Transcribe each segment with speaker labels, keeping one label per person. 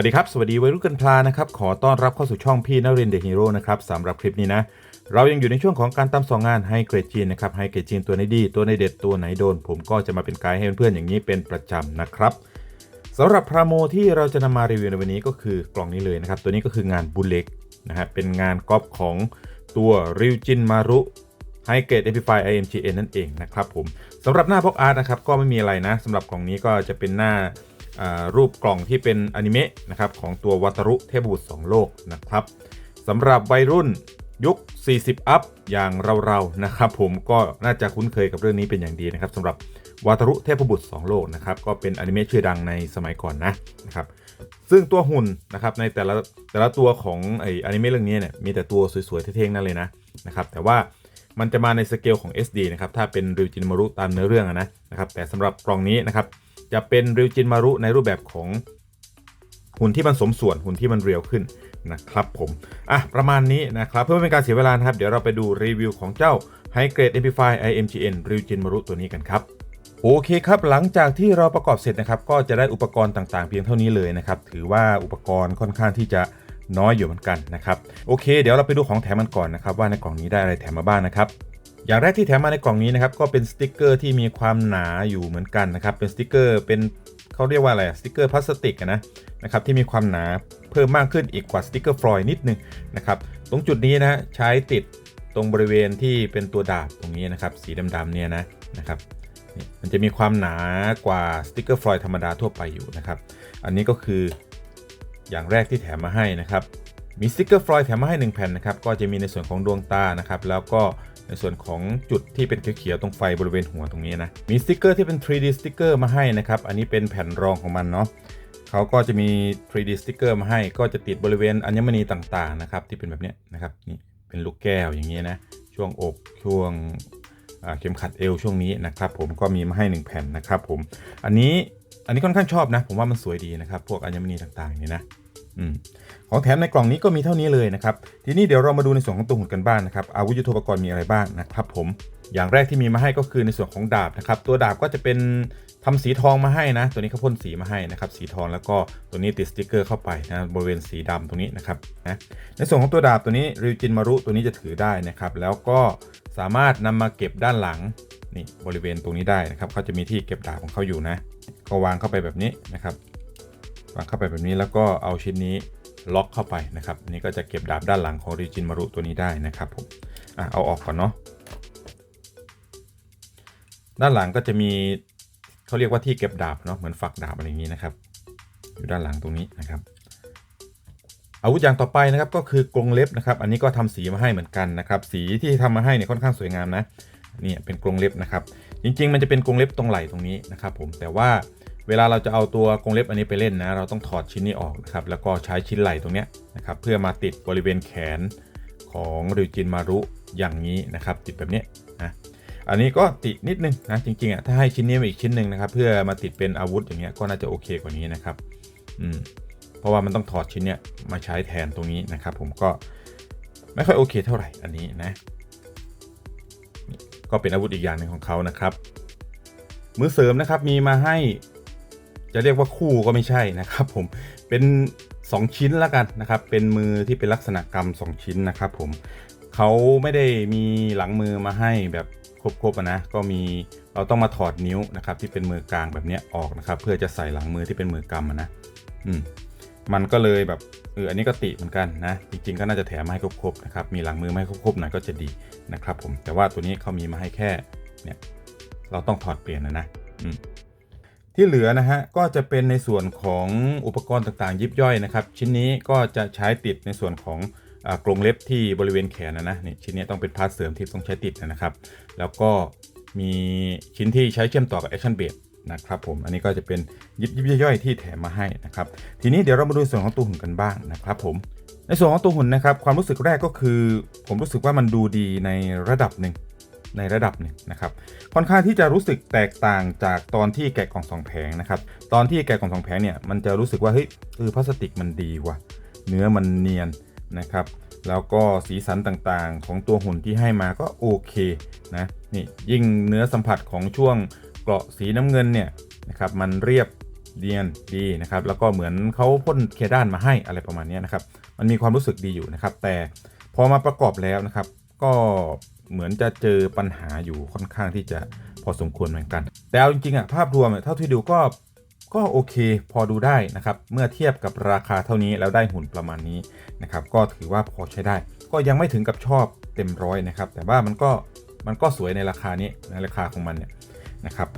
Speaker 1: วัสดีครับ สวัสดีวัยรุ่นกันพลานะครับ ขอต้อนรับเข้าสู่ช่องพี่นรินเดอะฮีโร่นะครับสำหรับคลิปนี้นะ เรายังอยู่ในช่วงของการตามสองงานให้เกรดจีนนะครับ ให้เกรดจีนตัวไหนดี ตัวไหนเด็ดตัวไหนโดน ผมก็จะมาเป็นไกด์ให้เพื่อนๆอย่างนี้เป็นประจำนะครับสำหรับพราโมที่เราจะนำมารีวิวในวันนี้ก็คือกล่องนี้เลยนะครับ ตัวนี้ก็คืองานบุลเล็กนะฮะเป็นงานก๊อปของตัวริวจินมารุไฮเกรด Amplify IMGN นั่นเองนะครับผมสำหรับหน้าบ็อกอาร์ตนะครับก็ไม่มีอะไรนะสำหรับกล่องนี้ก็จะเป็นหน้า รูปกล่องที่เป็นอนิเมะนะครับของตัววัตรุเทพบุตร2โลกนะครับสำหรับวัยรุ่นยุค 40 อัพอย่างเราๆนะครับผมก็น่าจะคุ้นเคยกับเรื่องนี้เป็นอย่างดีนะครับสำหรับวัตรุเทพบุตร 2 โลกนะครับก็เป็นอนิเมะชื่อดังในสมัยก่อนนะนะครับซึ่งตัวหุ่นนะครับในแต่ละแต่ละตัวของไออนิเมะเรื่องนี้เนี่ยมีแต่ตัวสวยๆเท่ๆนั่นเลยนะนะครับแต่ว่ามันจะมาในสเกลของ SD นะครับถ้าเป็นริวจินมารุตามเนื้อเรื่องนะนะครับแต่สำหรับกล่องนี้นะครับ จะเป็นริวจินมารุในรูปแบบของหุ่นที่มันสมส่วนหุ่นที่มันเรียวขึ้นนะครับผมอะประมาณนี้นะครับเพื่อไม่เป็นการเสียเวลานะครับ เดี๋ยวเราไปดูรีวิวของเจ้า High Grade Amplify IMGN ริวจินมารุตัวนี้กันครับโอเคครับ หลังจากที่เราประกอบเสร็จนะครับก็จะได้อุปกรณ์ต่างๆ เพียงเท่านี้เลยนะครับ ถือว่าอุปกรณ์ค่อนข้างที่จะน้อยอยู่เหมือนกันนะครับ โอเค เดี๋ยวเราไปดูของแถมมันก่อนนะครับ ว่าในกล่องนี้ได้อะไรแถมมาบ้างนะครับ อย่างแรกที่แถมมาในกล่องนี้นะครับก็เป็นสติกเกอร์ที่มีความหนาอยู่เหมือนกันนะครับเป็นสติกเกอร์เป็นเขาเรียกว่าอะไรสติกเกอร์พลาสติกนะนะครับที่มีความหนาเพิ่มมากขึ้นอีกกว่าสติกเกอร์ฟลอยล์นิดนึงนะครับตรงจุดนี้นะใช้ติดตรงบริเวณที่เป็นตัวดาบตรงนี้นะครับสีดำๆเนี่ยนะนะครับมันจะมีความหนากว่าสติกเกอร์ฟลอยล์ธรรมดาทั่วไปอยู่นะครับอันนี้ก็คืออย่างแรกที่แถมมาให้นะครับมีสติกเกอร์ฟลอยล์แถมมาให้ 1 แผ่นนะครับก็จะมีในส่วนของดวงตานะครับแล้วก็ ในส่วนของจุดที่เป็นเขียวๆตรงไฟบริเวณหัวตรงนี้นะ มีสติกเกอร์ที่เป็น 3D สติกเกอร์มาให้นะครับ อันนี้เป็นแผ่นรองของมันเนาะเขาก็จะมี 3D สติกเกอร์มาให้ ก็จะติดบริเวณอัญมณีต่างๆนะครับที่เป็นแบบนี้นะครับนี่เป็นลูกแก้วอย่างนี้นะ ช่วงอกช่วงอ่าเข็มขัดเอวช่วงนี้นะครับผมก็มีมาให้ 1 แผ่นนะครับผมอันนี้อันนี้ค่อนข้างชอบนะ ผมว่ามันสวยดีนะครับ พวกอัญมณีต่างๆนี่นะ อของแถมในกล่องนี้ก็มีเท่านี้เลยนะครับ ทีนี้เดี๋ยวเรามาดูในส่วนของตัวหุ่นกันบ้างนะครับ อาวุธยุทโธปกรณ์มีอะไรบ้างนะครับผม อย่างแรกที่มีมาให้ก็คือในส่วนของดาบนะครับ ตัวดาบก็จะเป็นทำสีทองมาให้นะ ตัวนี้เขาพ่นสีมาให้นะครับ สีทองแล้วก็ตัวนี้ติดสติกเกอร์เข้าไปนะบริเวณสีดำตรงนี้นะครับนะ ในส่วนของตัวดาบตัวนี้ริวจินมารุตัวนี้จะถือได้นะครับ แล้วก็สามารถนำมาเก็บด้านหลังนี่บริเวณตรงนี้ได้นะครับเขาจะมีที่เก็บดาบของเขาอยู่นะ ก็วางเข้าไปแบบนี้นะครับ วางเข้าไปแบบนี้แล้วก็เอาชิ้นนี้ล็อกเข้าไปนะครับ นี่ก็จะเก็บดาบด้านหลังของริจินมารุตัวนี้ได้นะครับผมอะเอาออกก่อนเนาะด้านหลังก็จะมีเขาเรียกว่าที่เก็บดาบเนาะเหมือนฝักดาบอะไรอย่างนี้นะครับ อยู่ด้านหลังตรงนี้นะครับอาวุธอย่างต่อไปนะครับก็คือกรงเล็บนะครับ อันนี้ก็ทำสีมาให้เหมือนกันนะครับ สีที่ทำมาให้เนี่ยค่อนข้างสวยงามนะนี่เป็นกรงเล็บนะครับ จริง ๆ มันจะเป็นกรงเล็บตรงไหล่ตรงนี้นะครับ ผมแต่ว่า เวลาเราจะเอาตัวกรงเล็บอันนี้ไปเล่นนะ เราต้องถอดชิ้นนี้ออกนะครับ แล้วก็ใช้ชิ้นไหล่ตรงเนี้ยนะครับ เพื่อมาติดบริเวณแขนของริวจินมารุอย่างนี้นะครับ ติดแบบนี้นะอันนี้ก็ติดนิดนึงนะจริงๆอะถ้าให้ชิ้นนี้มาอีกชิ้นหนึ่งนะครับ เพื่อมาติดเป็นอาวุธอย่างเงี้ยก็น่าจะโอเคกว่านี้นะครับอืมเพราะว่ามันต้องถอดชิ้นเนี้ยมาใช้แทนตรงนี้นะครับ ผมก็ไม่ค่อยโอเคเท่าไหร่อันนี้นะก็เป็นอาวุธอีกอย่างหนึ่งของเขานะครับ มือเสริมนะครับมีมาให้ จะเรียกว่าคู่ก็ไม่ใช่นะครับผมเป็น 2 ชิ้นแล้วกันนะครับ เป็นมือที่เป็นลักษณะกรรม 2 ชิ้นนะครับผมเขาไม่ได้มีหลังมือมาให้แบบครบๆนะก็มีเราต้องมาถอดนิ้วนะครับ ที่เป็นมือกลางแบบนี้ออกนะครับ เพื่อจะใส่หลังมือที่เป็นมือกำนะอืมมันก็เลยแบบเอออันนี้ก็ติเหมือนกันนะ จริงๆก็น่าจะแถมมาให้ครบๆนะครับ มีหลังมือมาให้ครบๆหน่อยก็จะดีนะครับ ผมแต่ว่าตัวนี้เขามีมาให้แค่เนี่ยเราต้องถอดเปลี่ยนนะนะอืม ที่เหลือนะฮะก็จะเป็นในส่วนของอุปกรณ์ต่างๆ ยิบย่อยนะครับ ชิ้นนี้ก็จะใช้ติดในส่วนของอกรงเล็บที่บริเวณแขนนะนะนี่ชิ้นนี้ต้องเป็นพาร์ทเสริมที่ต้องใช้ติดนะครับ แล้วก็มีชิ้นที่ใช้เชื่อมต่อกับ Action b a s นะครับผมอันนี้ก็จะเป็นยิบยิบย่อยๆที่แถมมาให้นะครับ ทีนี้เดี๋ยวเรามาดูส่วนของตัวหุ่นกันบ้างนะครับผมในส่วนของตัวหุ่นนะครับความรู้สึกแรกก็คือ ผมรู้สึกว่ามันดูดีในระดับหนึ่ง ในระดับหนึ่งนะครับค่อนข้างที่จะรู้สึกแตกต่างจากตอนที่แกะกล่องสองแผงนะครับตอนที่แกะกล่องสองแผงเนี่ยมันจะรู้สึกว่าเฮ้ยเออพลาสติกมันดีว่ะเนื้อมันเนียนนะครับแล้วก็สีสันต่างๆ ของตัวหุ่นที่ให้มาก็โอเคนะนี่ยิ่งเนื้อสัมผัสของช่วงเกราะสีน้ำเงินเนี่ยนะครับมันเรียบเรียนดีนะครับแล้วก็เหมือนเขาพ่นเคด้านมาให้อะไรประมาณนี้นะครับมันมีความรู้สึกดีอยู่นะครับแต่พอมาประกอบแล้วนะครับ ก็ เหมือนจะเจอปัญหาอยู่ค่อนข้างที่จะพอสมควรเหมือนกัน แต่เอาจริงๆอะภาพรวมเท่าที่ดูก็ก็โอเคพอดูได้นะครับ เมื่อเทียบกับราคาเท่านี้แล้วได้หุ่นประมาณนี้นะครับ ก็ถือว่าพอใช้ได้ ก็ยังไม่ถึงกับชอบเต็มร้อยนะครับ แต่ว่ามันก็มันก็สวยในราคานี้ในราคาของมันเนี่ยนะครับ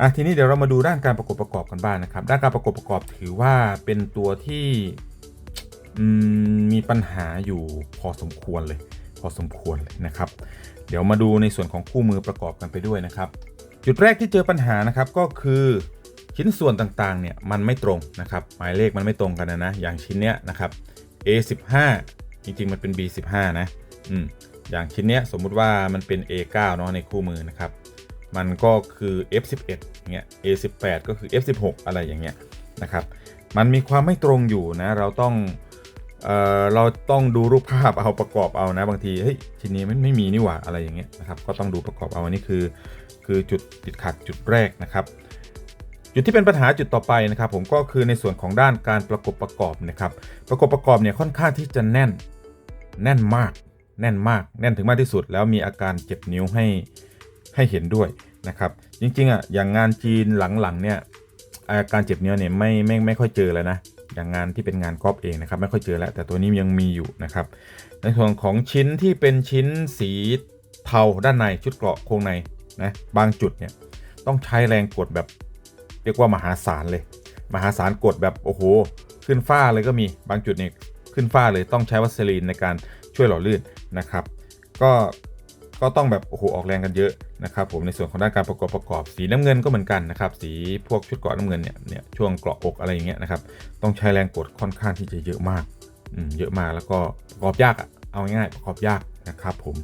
Speaker 1: อะทีนี้เดี๋ยวเรามาดูด้านการประกอบประกอบกันบ้างนะครับ ด้านการประกอบประกอบถือว่าเป็นตัวที่มีปัญหาอยู่พอสมควรเลย พอสมควรเลยนะครับ เดี๋ยวมาดูในส่วนของคู่มือประกอบกันไปด้วยนะครับ จุดแรกที่เจอปัญหานะครับก็คือชิ้นส่วนต่างๆเนี่ยมันไม่ตรงนะครับหมายเลขมันไม่ตรงกันนะนะอย่างชิ้นเนี้ยนะครับ A15 จริงๆมันเป็น B15 นะอืมอย่างชิ้นเนี้ยสมมุติว่ามันเป็น A9 เนาะในคู่มือนะครับ มันก็คือ F11 เงี้ย A18 ก็คือ F16 อะไรอย่างเงี้ยนะครับ มันมีความไม่ตรงอยู่นะ เราต้อง เอ่อเราต้องดูรูปภาพเอาประกอบเอานะบางทีเฮ้ยชิ้นนี้มันไม่มีนี่หว่าอะไรอย่างเงี้ยนะครับก็ต้องดูประกอบเอาอันนี้คือ คือจุดติดขัดจุดแรกนะครับ จุดที่เป็นปัญหาจุดต่อไปนะครับ ผมก็คือในส่วนของด้านการประกบประกอบนะครับ ประกบประกอบเนี่ยค่อนข้างที่จะแน่นแน่นมาก แน่นมาก แน่นถึงมากที่สุด แล้วมีอาการเจ็บนิ้วให้ให้เห็นด้วยนะครับ จริงๆอะอย่างงานจีนหลังๆเนี่ยอาการเจ็บนิ้วเนี่ยไม่ไม่ไม่ค่อยเจอแล้วนะ อย่างงานที่เป็นงานกอล์ฟเองนะครับ ไม่ค่อยเจอแล้ว แต่ตัวนี้ยังมีอยู่นะครับ ในส่วนของชิ้นที่เป็นชิ้นสีเทาด้านในชุดเกราะโครงในนะบางจุดเนี่ยต้องใช้แรงกดแบบเรียกว่ามหาศาลเลย มหาศาลกดแบบโอ้โห ขึ้นฟ้าเลยก็มีบางจุดเนี่ยขึ้นฟ้าเลยต้องใช้วัสลีนในการช่วยหล่อลื่นนะครับ ก็ ก็ต้องแบบโอ้โหออกแรงกันเยอะนะครับผมในส่วนของด้านการประกอบประกอบสีน้ำเงินก็เหมือนกันนะครับสีพวกชุดเกราะน้ำเงินเนี่ยเนี่ยช่วงเกราะอกอะไรอย่างเงี้ยนะครับต้องใช้แรงกดค่อนข้างที่จะเยอะมากอืมเยอะมากแล้วก็ประกอบยากอะเอาง่ายๆประกอบยากนะครับผม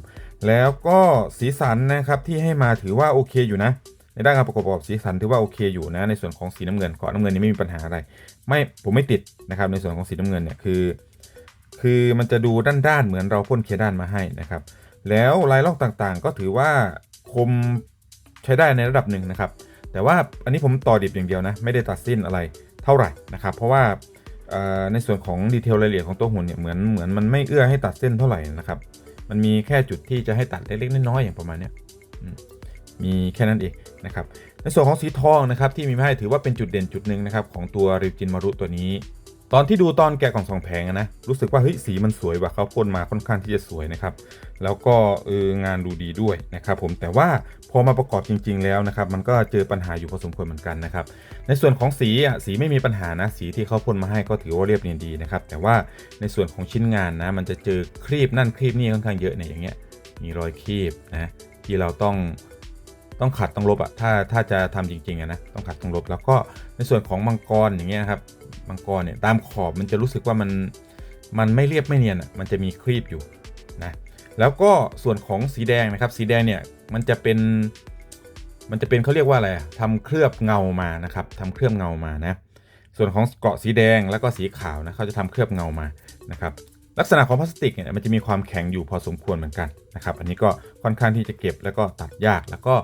Speaker 1: แล้วก็สีสันนะครับที่ให้มาถือว่าโอเคอยู่นะในด้านการประกอบประกอบสีสันถือว่าโอเคอยู่นะในส่วนของสีน้ำเงินเกาะน้ำเงินนี่ไม่มีปัญหาอะไร ไม่ผมไม่ติดนะครับในส่วนของสีน้ำเงินเนี่ยคือ คือมันจะดูด้านๆเหมือนเราพ่นเคด้านมาให้นะครับ แล้วลายลอกต่างๆ ก็ถือว่าคมใช้ได้ในระดับหนึ่งนะครับ แต่ว่าอันนี้ผมต่อดิบอย่างเดียวนะ ไม่ได้ตัดสิ้นอะไรเท่าไหร่นะครับ เพราะว่าในส่วนของดีเทลรายละเอียดของตัวหุ่นเนี่ยเหมือนเหมือนมันไม่เอื้อให้ตัดเส้นเท่าไหร่นะครับ มันมีแค่จุดที่จะให้ตัดเล็กๆน้อยๆอย่างประมาณนี้มมีแค่นั้นเองนะครับ ในส่วนของสีทองนะครับที่มีมาให้ถือว่าเป็นจุดเด่นจุดหนึ่งนะครับของตัวริวจินมารุตัวนี้ ตอนที่ดูตอนแกะกล่องสองแผงอะนะรู้สึกว่าเฮ้ยสีมันสวยว่ะเขาพ่นมาค่อนข้างที่จะสวยนะครับ แล้วก็เอองานดูดีด้วยนะครับผมแต่ว่าพอมาประกอบจริง ๆ แล้วนะครับ มันก็เจอปัญหาอยู่พอสมควรเหมือนกันนะครับ ในส่วนของสีอะสีไม่มีปัญหานะสีที่เขาพ่นมาให้ก็ถือว่าเรียบเนียนดีนะครับ แต่ว่าในส่วนของชิ้นงานนะมันจะเจอครีบนั่นครีบนี่ค่อนข้างเยอะเนี่ยอย่างเงี้ยมีรอยครีบนะที่เราต้องต้องขัดต้องลบอะถ้าถ้าจะทำจริงๆอะนะต้องขัดต้องลบแล้วก็ในส่วนของมังกรอย่างเงี้ยครับ มังกรเนี่ยตามขอบมันจะรู้สึกว่ามันมันไม่เรียบไม่เนียนอะมันจะมีครีบอยู่นะแล้วก็ส่วนของสีแดงนะครับสีแดงเนี่ยมันจะเป็นมันจะเป็นเขาเรียกว่าอะไรอะทำเคลือบเงามานะครับทำเคลือบเงามานะส่วนของเกาะสีแดงแล้วก็สีขาวนะเขาจะทำเคลือบเงามานะครับลักษณะของพลาสติกเนี่ยมันจะมีความแข็งอยู่พอสมควรเหมือนกันนะครับอันนี้ก็ค่อนข้างที่จะเก็บแล้วก็ตัดยากแล้วก็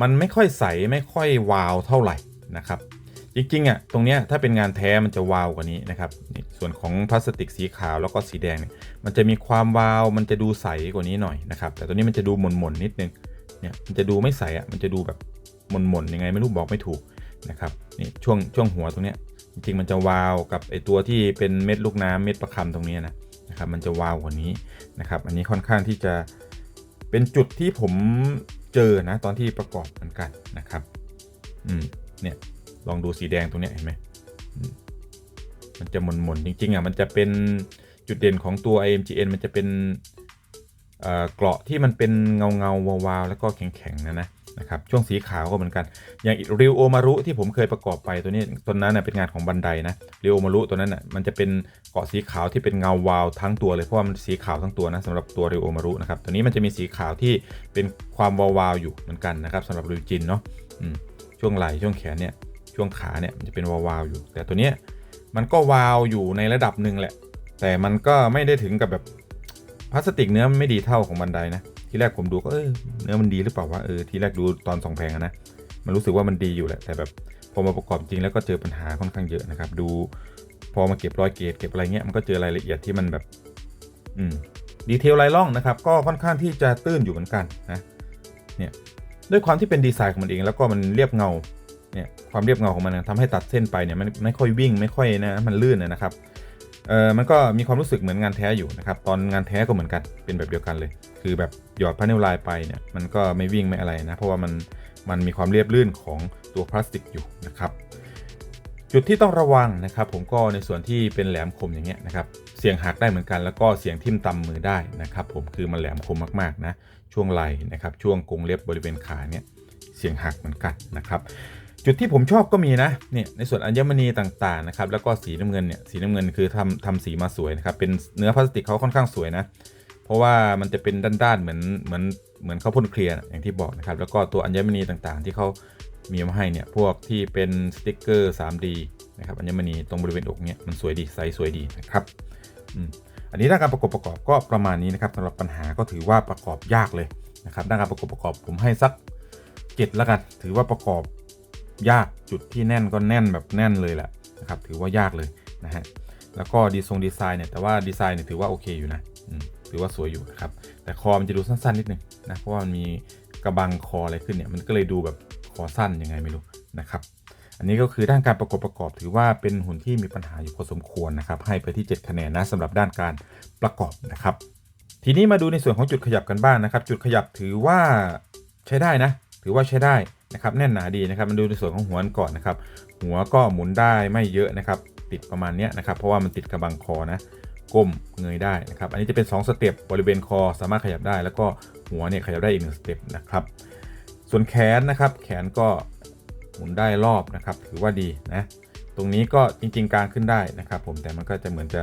Speaker 1: มันไม่ค่อยใสไม่ค่อยวาวเท่าไหร่นะครับ จริงๆอะตรงเนี้ยถ้าเป็นงานแท้มันจะวาวกว่านี้นะครับนี่ส่วนของพลาสติกสีขาวแล้วก็สีแดงเนี่ยมันจะมีความวาวมันจะดูใสกว่านี้หน่อยนะครับ แต่ตัวนี้มันจะดูหม่นๆนิดนึงเนี่ยมันจะดูไม่ใสอะมันจะดูแบบหม่นๆยังไงไม่รู้บอกไม่ถูกนะครับนี่ช่วงช่วงหัวตรงเนี้ยจริงๆมันจะวาวกับไอตัวที่เป็นเม็ดลูกน้ำเม็ดประคำตรงเนี้ยนะนะครับมันจะวาวกว่านี้นะครับ อันนี้ค่อนข้างที่จะเป็นจุดที่ผมเจอนะตอนที่ประกอบเหมือนกันนะครับอืมเนี่ย ลองดูสีแดงตรงนี้เห็นไหมมันจะหม่นๆจริงๆอะมันจะเป็นจุดเด่นของตัว IMGN มันจะเป็นเกราะที่มันเป็นเงาเงาๆวาวๆแล้วก็แข็งๆนะนะนะครับช่วงสีขาวก็เหมือนกัน อย่างริวโอมารุที่ผมเคยประกอบไปตัวนี้ตัวนั้นนะเป็นงานของบันไดนะริวโอมารุตัวนั้นน่ะมันจะเป็นเกราะสีขาวที่เป็นเงาวาวทั้งตัวเลยเพราะว่ามันสีขาวทั้งตัวนะสำหรับตัวริวโอมารุนะครับตัวนี้มันจะมีสีขาวที่เป็นความวาวๆอยู่เหมือนกันนะครับสำหรับริวจินเนาะช่วงไหล่ช่วงแขนเนี่ย ช่วงขาเนี่ยมันจะเป็นวาวๆอยู่ แต่ตัวเนี้ยมันก็วาวอยู่ในระดับหนึ่งแหละ แต่มันก็ไม่ได้ถึงกับแบบพลาสติกเนื้อมันไม่ดีเท่าของบันไดนะทีแรกผมดูก็เออเนื้อมันดีหรือเปล่าวะเออทีแรกดูตอนสองแพงนะมันรู้สึกว่ามันดีอยู่แหละแต่แบบพพอมาประกอบจริงแล้วก็เจอปัญหาค่อนข้างเยอะนะครับ ดูพอมาเก็บรอยเกรดเก็บอะไรเงี้ยมันก็เจอรายละเอียดที่มันแบบ อืมดีเทลลายล่องนะครับ ก็ค่อนข้างที่จะตื้นอยู่เหมือนกันนะเนี่ยด้วยความที่เป็นดีไซน์ของมันเอง แล้วก็มันเรียบเงา เนี่ยความเรียบเงาของมันนะทำให้ตัดเส้นไปเนี่ยมันไม่ค่อยวิ่งไม่ค่อยนะมันลื่นนะครับเออมันก็มีความรู้สึกเหมือนงานแท้อยู่นะครับตอนงานแท้ก็เหมือนกันเป็นแบบเดียวกันเลย คือแบบหยอดพาเนลลายไปเนี่ยมันก็ไม่วิ่งไม่อะไรนะเพราะว่ามันมันมีความเรียบลื่นของตัวพลาสติกอยู่นะครับจุดที่ต้องระวังนะครับผมก็ในส่วนที่เป็นแหลมคมอย่างเงี้ยนะครับเสียงหักได้เหมือนกัน แล้วก็เสียงทิ่มตำมือได้นะครับผมคือมันแหลมคมมากๆนะช่วงไหล่นะครับช่วงกรงเล็บบริเวณขาเนี่ยเสียงหักเหมือนกันนะครับ จุดที่ผมชอบก็มีนะเนี่ยในส่วนอัญมณีต่างๆนะครับแล้วก็สีน้ำเงินเนี่ยสีน้ำเงินคือทำทำสีมาสวยนะครับเป็นเนื้อพลาสติกเขาค่อนข้างสวยนะเพราะว่ามันจะเป็นด้านๆเหมือนเหมือนเหมือนเขาพ่นเคลียร์อย่างที่บอกนะครับแล้วก็ตัวอัญมณีต่างๆ ที่เขามีมาให้เนี่ยพวกที่เป็นสติกเกอร์ 3D นะครับอัญมณีตรงบริเวณอกเนี่ยมันสวยดีไซส์สวยดีนะครับอันนี้ด้านการประกอบประกอบก็ประมาณนี้นะครับสำหรับปัญหาก็ถือว่าประกอบยากเลยนะครับด้านการประกอบประกอบผมให้สักเจ็ดแล้วกันถือว่าประกอบ ยากจุดที่แน่นก็แน่นแบบแน่นเลยแหละนะครับถือว่ายากเลยนะฮะแล้วก็ดีทรงดีไซน์เนี่ยแต่ว่าดีไซน์เนี่ยถือว่าโอเคอยู่นะถือว่าสวยอยู่นะครับแต่คอมันจะดูสั้นๆนิดนึงนะเพราะว่ามันมีกระบังคออะไรขึ้นเนี่ยมันก็เลยดูแบบคอสั้นยังไงไม่รู้นะครับอันนี้ก็คือด้านการประกอบประกอบถือว่าเป็นหุ่นที่มีปัญหาอยู่พอสมควรนะครับให้ไปที่ 7 คะแนนนะสำหรับด้านการประกอบนะครับทีนี้มาดูในส่วนของจุดขยับกันบ้างนะครับ จุดขยับถือว่าใช้ได้นะ ถือว่าใช้ได้ นะครับแน่นหนาดีนะครับมาดูในส่วนของหัวก่อนนะครับหัวก็หมุนได้ไม่เยอะนะครับติดประมาณนี้นะครับเพราะว่ามันติดกระบังคอนะก้มเงยได้นะครับอันนี้จะเป็น 2 สเต็ปบริเวณคอสามารถขยับได้ แล้วก็หัวเนี่ยขยับได้อีกหนึ่งสเต็ปนะครับส่วนแขนนะครับแขนก็หมุนได้รอบนะครับถือว่าดีนะตรงนี้ก็จริงๆกลางขึ้นได้นะครับ ผมแต่มันก็จะเหมือนจะ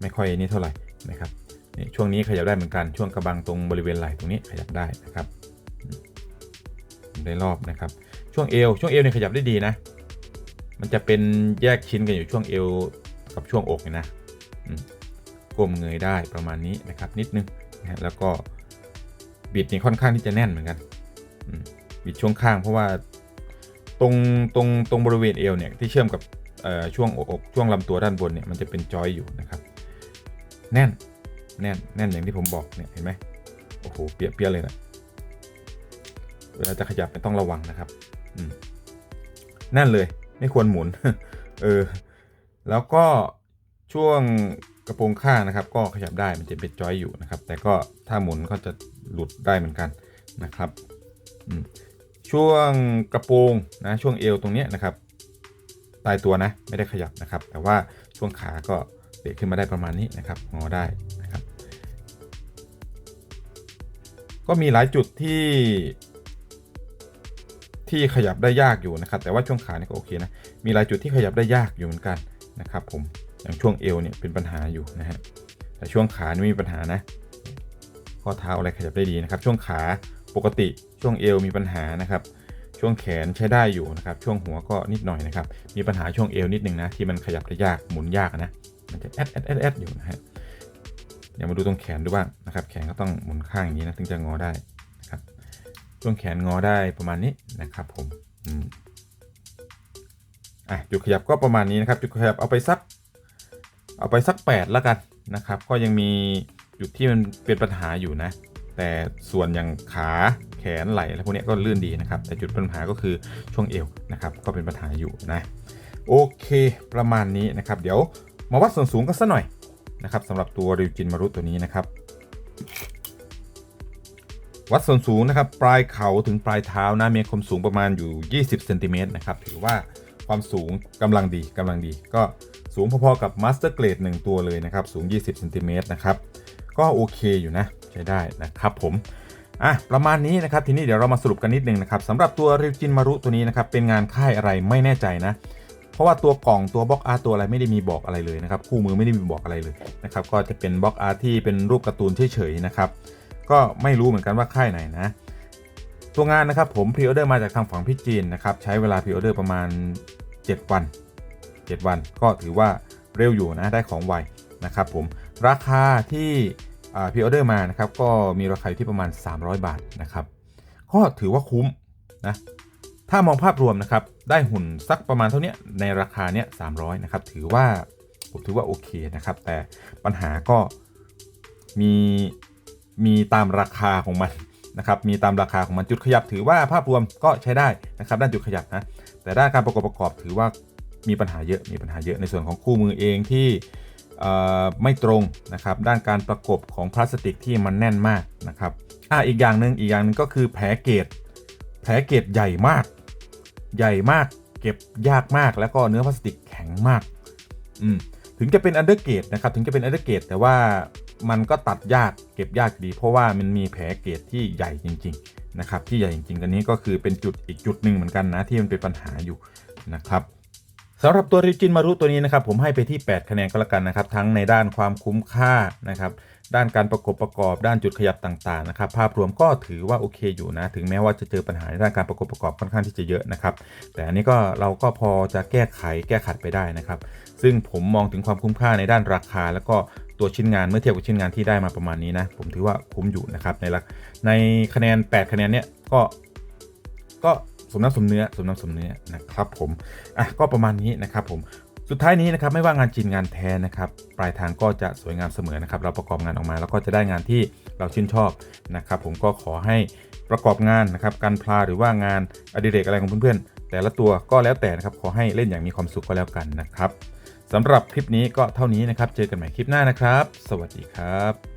Speaker 1: ไม่ค่อยนี่เท่าไหร่นะครับนี่ช่วงนี้ขยับได้เหมือนกันช่วงกระบังตรงบริเวณไหล่ตรงนี้ขยับได้นะครับ หมุนได้รอบนะครับ ช่วงเอวช่วงเอวเนี่ยขยับได้ดีนะ มันจะเป็นแยกชิ้นกันอยู่ช่วงเอวกับช่วงอกเนี่ยนะก้มเงยได้ประมาณนี้นะครับ นิดนึงนะแล้วก็บิดนี่ค่อนข้างที่จะแน่นเหมือนกันบิดช่วงข้างเพราะว่าตรงตรงตรงบริเวณเอวเนี่ยที่เชื่อมกับช่วงอกช่วงลำตัวด้านบนเนี่ยมันจะเป็นจอยอยู่นะครับ แน่นแน่นแน่นอย่างที่ผมบอกเนี่ยเห็นไหมโอ้โหเปียกเปียเลยนะ เวลาจะขยับต้องระวังนะครับอืมแน่นเลยไม่ควรหมุน เออ แล้วก็ช่วงกระโปรงข้างนะครับ ก็ขยับได้มันจะเป็นจอยอยู่นะครับ แต่ก็ถ้าหมุนก็จะหลุดได้เหมือนกันนะครับช่วงกระโปรงนะช่วงเอวตรงนี้นะครับตายตัวนะไม่ได้ขยับนะครับ แต่ว่าช่วงขาก็เตะขึ้นมาได้ประมาณนี้นะครับงอได้นะครับ ก็มีหลายจุดที่ ที่ขยับได้ยากอยู่นะครับ แต่ว่าช่วงขาเนี่ยก็โอเคนะ มีหลายจุดที่ขยับได้ยากอยู่เหมือนกันนะครับผม อย่างช่วงเอวเนี่ยเป็นปัญหาอยู่นะฮะ แต่ช่วงขานี่ไม่มีปัญหานะ ข้อเท้าอะไรขยับได้ดีนะครับ ช่วงขาปกติช่วงเอวมีปัญหานะครับ ช่วงแขนใช้ได้อยู่นะครับ ช่วงหัวก็นิดหน่อยนะครับ มีปัญหาช่วงเอวนิดนึงนะที่มันขยับได้ยากหมุนยากนะ มันจะแอดแอดแอดแอดอยู่นะฮะ เดี๋ยวมาดูตรงแขนดูบ้างนะครับ แขนก็ต้องหมุนข้างอย่างนี้นะถึงจะงอได้ ช่วงแขนงอได้ประมาณนี้นะครับผมอะจุดขยับก็ประมาณนี้นะครับจุดขยับเอาไปสัก เอาไปสัก 8 แล้วกันนะครับ ก็ยังมีจุดที่มันเป็นปัญหาอยู่นะ แต่ส่วนอย่างขาแขนไหล่อะไรพวกนี้ก็ลื่นดีนะครับ แต่จุดปัญหาก็คือช่วงเอวนะครับก็เป็นปัญหาอยู่นะโอเคประมาณนี้นะครับ เดี๋ยวมาวัดส่วนสูงกันสักหน่อยนะครับสำหรับตัวริวจินมารุตัวนี้นะครับ วัดส่วนสูงนะครับ ปลายเข่าถึงปลายเท้านะมีความสูงประมาณอยู่ 20เซนติเมตรนะครับ ถือว่าความสูงกำลังดีกำลังดี ก็สูงพอๆกับมาสเตอร์เกรด1ตัวเลยนะครับ สูง 20เซนติเมตรนะครับ ก็โอเคอยู่นะ ใช้ได้นะครับผมอะประมาณนี้นะครับ ทีนี้เดี๋ยวเรามาสรุปกันนิดนึงนะครับสำหรับตัวริวจินมารุตัวนี้นะครับ เป็นงานค่ายอะไรไม่แน่ใจนะ เพราะว่าตัวกล่องตัวบล็อกอาร์ตัวอะไรไม่ได้มีบอกอะไรเลยนะครับ คู่มือไม่ได้มีบอกอะไรเลยนะครับ ก็จะเป็นบล็อกอาร์ที่เป็นรูปการ์ตูนเฉยๆนะครับ ก็ไม่รู้เหมือนกันว่าค่ายไหนนะ ตัวงานนะครับผมพรีออเดอร์มาจากทางฝั่งพี่จีนนะครับใช้เวลาพรีออเดอร์ประมาณ 7 วัน 7 วัน ก็ถือว่าเร็วอยู่นะได้ของไวนะครับผมราคาที่พรีออเดอร์มานะครับก็มีราคาอยู่ที่ประมาณ 300 บาทนะครับก็ถือว่าคุ้มนะถ้ามองภาพรวมนะครับได้หุ่นสักประมาณเท่านี้ในราคาเนี้ย300นะครับถือว่าผมถือว่าโอเคนะครับแต่ปัญหาก็มี มีตามราคาของมันนะครับมีตามราคาของมันจุดขยับถือว่าภาพรวมก็ใช้ได้นะครับด้านจุดขยับนะแต่ด้านการประกอบประกอบถือว่ามีปัญหาเยอะมีปัญหาเยอะในส่วนของคู่มือเองที่ไม่ตรงนะครับด้านการประกบของพลาสติกที่มันแน่นมากนะครับอะอีกอย่างหนึ่งอีกอย่างหนึงก็คือแผลเกตแผลเกตใหญ่มาก ใหญ่มากเก็บยากมากแล้วก็เนื้อพลาสติกแข็งมากอืมถึงจะเป็นอันเดอร์เกตนะครับถึงจะเป็นอันเดอร์เกตแต่ว่า มันก็ตัดยากเก็บยากดี เพราะว่ามันมีแผลเกตที่ใหญ่จริง ๆ นะครับ ที่ใหญ่จริงๆอันนี้ก็คือเป็นจุดอีกจุดหนึ่งเหมือนกันนะที่มันเป็นปัญหาอยู่นะครับสำหรับตัวริจินมารุตัวนี้นะครับผมให้ไปที่ 8 คะแนนก็แล้วกันนะครับ ทั้งในด้านความคุ้มค่านะครับด้านการประกบประกอบด้านจุดขยับต่างๆนะครับภาพรวมก็ถือว่าโอเคอยู่นะ ถึงแม้ว่าจะเจอปัญหาในด้านการประกบประกอบค่อนข้างที่จะเยอะนะครับ แต่อันนี้ก็เราก็พอจะแก้ไขแก้ขัดไปได้นะครับ ซึ่งผมมองถึงความคุ้มค่าในด้านราคา แล้วก็ ตัวชิ้นงานเมื่อเทียบกับชิ้นงานที่ได้มาประมาณนี้นะ ผมถือว่าคุ้มอยู่นะครับในราคในคะแนน 8 คะแนนเนี้ยก็ก็สมน้ำสมเนื้อสมน้ำสมเนื้อนะครับผมอะก็ประมาณนี้นะครับผมสุดท้ายนี้นะครับไม่ว่างานจีนงานแท้นะครับปลายทางก็จะสวยงามเสมอนะครับ เราประกอบงานออกมาแล้วก็จะได้งานที่เราชื่นชอบนะครับ ผมก็ขอให้ประกอบงานนะครับการพลาหรือว่างานอดิเรกอะไรของเพื่อนๆแต่ละตัวก็แล้วแต่นะครับขอให้เล่นอย่างมีความสุขก็แล้วกันนะครับ สำหรับคลิปนี้ก็เท่านี้นะครับ เจอกันใหม่คลิปหน้านะครับ สวัสดีครับ